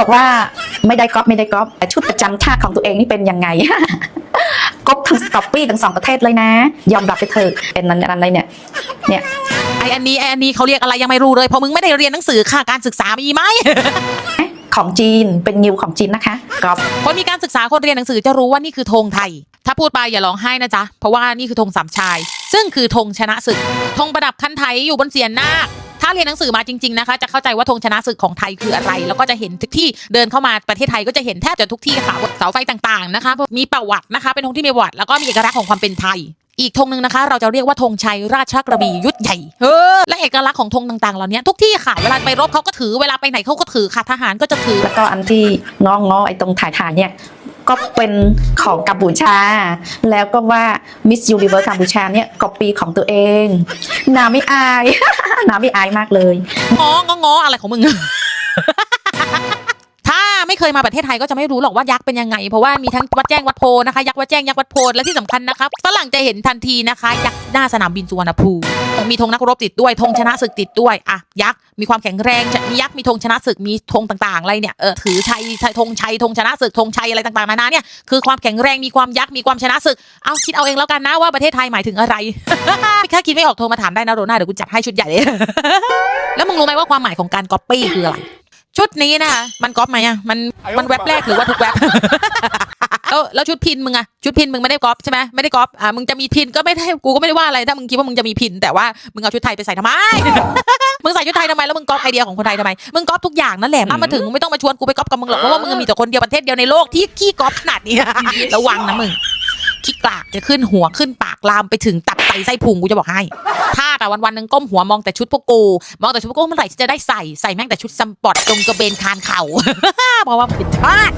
บอกว่าไม่ได้ก๊อปไม่ได้ก๊อปแต่ชุดประจำชาติของตัวเองนี่เป็นยังไงก๊อปทั้งก๊อปปี้ทั้งสองประเทศเลยนะ ยอมรับไปเถอะเป็นนันอะไรเนี่ยเนี่ยไออันนี้ไออันนี้เขาเรียกอะไรยังไม่รู้เลยเพราะมึงไม่ได้เรียนหนังสือค่ะการศึกษามีไหมของจีนเป็นนิวของจีนนะคะก๊อปคนมีการศึกษาคนเรียนหนังสือจะรู้ว่านี่คือธงไทย ถ้าพูดไปอย่าร้องไห้นะจ๊ะเพราะว่านี่คือธงสามชาย ซึ่งคือธงชนะศึกธงประดับคันไทยอยู่บนเสียนนาคถ้า เรียนหนังสือมาจริง ๆนะคะ จะเข้าใจว่าธงชนะศึกของไทยคืออะไร แล้วก็จะเห็นทุกที่เดินเข้ามาประเทศไทยก็จะเห็นแทบจะทุกที่ค่ะเสาไฟต่างๆนะคะ มีประวัตินะคะ เป็นธงที่มีประวัติแล้วก็มีเอกลักษณ์ของความเป็นไทยอีกธงหนึ่งนะคะ เราจะเรียกว่าธงชัยราชกระบี่ยุทธใหญ่เออและเอกลักษณ์ของธงต่างๆเหล่านี้ทุกที่ค่ะ เวลาไปรบเขาก็ถือเวลาไปไหนเขาก็ถือค่ะทหารก็จะถือแล้วก็อันที่งองอไอ้ตรงถ่ายถายๆเนี่ย ก็เป็นของกัมพูชา แล้วก็ว่ามิสยูนิเวอร์กัมพูชาเนี่ยก็ปีของตัวเองนาไม่อาย นาไม่อายมากเลยงององออะไรของมึงถ้าไม่เคยมาประเทศไทยก็จะไม่รู้หรอกว่ายักษ์เป็นยังไง เพราะว่ามีทั้งวัดแจ้งวัดโพนะคะยักษ์วัดแจ้งยักษ์วัดโพและที่สำคัญนะคะฝรั่งจะเห็นทันทีนะคะ ยักษ์หน้าสนามบินสุวรรณภูมิ มีธงนักรบติดด้วยธงชนะศึกติดด้วยอะยักษ์มีความแข็งแรงมียักษ์มีธงชนะศึกมีธงต่างๆอะไรเนี่ยเออถือชัยธงชัยธงชนะศึกธงชัยอะไรต่างๆนานาเนี่ยคือความแข็งแรงมีความยักษ์มีความชนะศึกเอาคิดเอาเองแล้วกันนะว่าประเทศไทยหมายถึงอะไรถ้าคิดไม่ออกโทรมาถามได้นะโรน่าเดี๋ยวกูจัดให้ชุดใหญ่เลยแล้วมึงรู้ไหมว่าความหมายของการก๊อปปี้คืออะไรชุดนี้นะคะมันก๊อปไหมอะมันมันแว็บแรกหรือว่าทุกแว็บ แล้วแล้วชุดพินมึงอะชุดพินมึงไม่ได้ก๊อปใช่ไหมไม่ได้ก๊อปอ่ามึงจะมีพินก็ไม่ได้กูก็ไม่ได้ว่าอะไรถ้ามึงคิดว่ามึงจะมีพินแต่ว่ามึงเอาชุดไทยไปใส่ทำไม มึงใส่ชุดไทยทำไมแล้วมึงก๊อปไอเดียของคนไทยทำไมมึงก๊อปทุกอย่างนั่นแหละมามาถึงมึงไม่ต้องมาชวนกูไปก๊อปกับมึงหรอกเพราะว่ามึงมีแต่คนเดียวประเทศเดียวในโลกที่ขี้ก๊อปขนาดนี้ ระวังนะมึงขี้กลากจะขึ้นหัวขึ้นปากลามไปถึงตับไตไส้พุงกูจะบอกให้ ถ้าแต่วันวันๆหนึ่งก้มหัวมองแต่ชุดพวกกู มองแต่ชุดพวกกูเมื่อไหร่ที่จะได้ใส่ใส่แม่งแต่ชุดซัมปอร์ตตรงกระเบนคานเข่า เพราะว่าเป็นทาส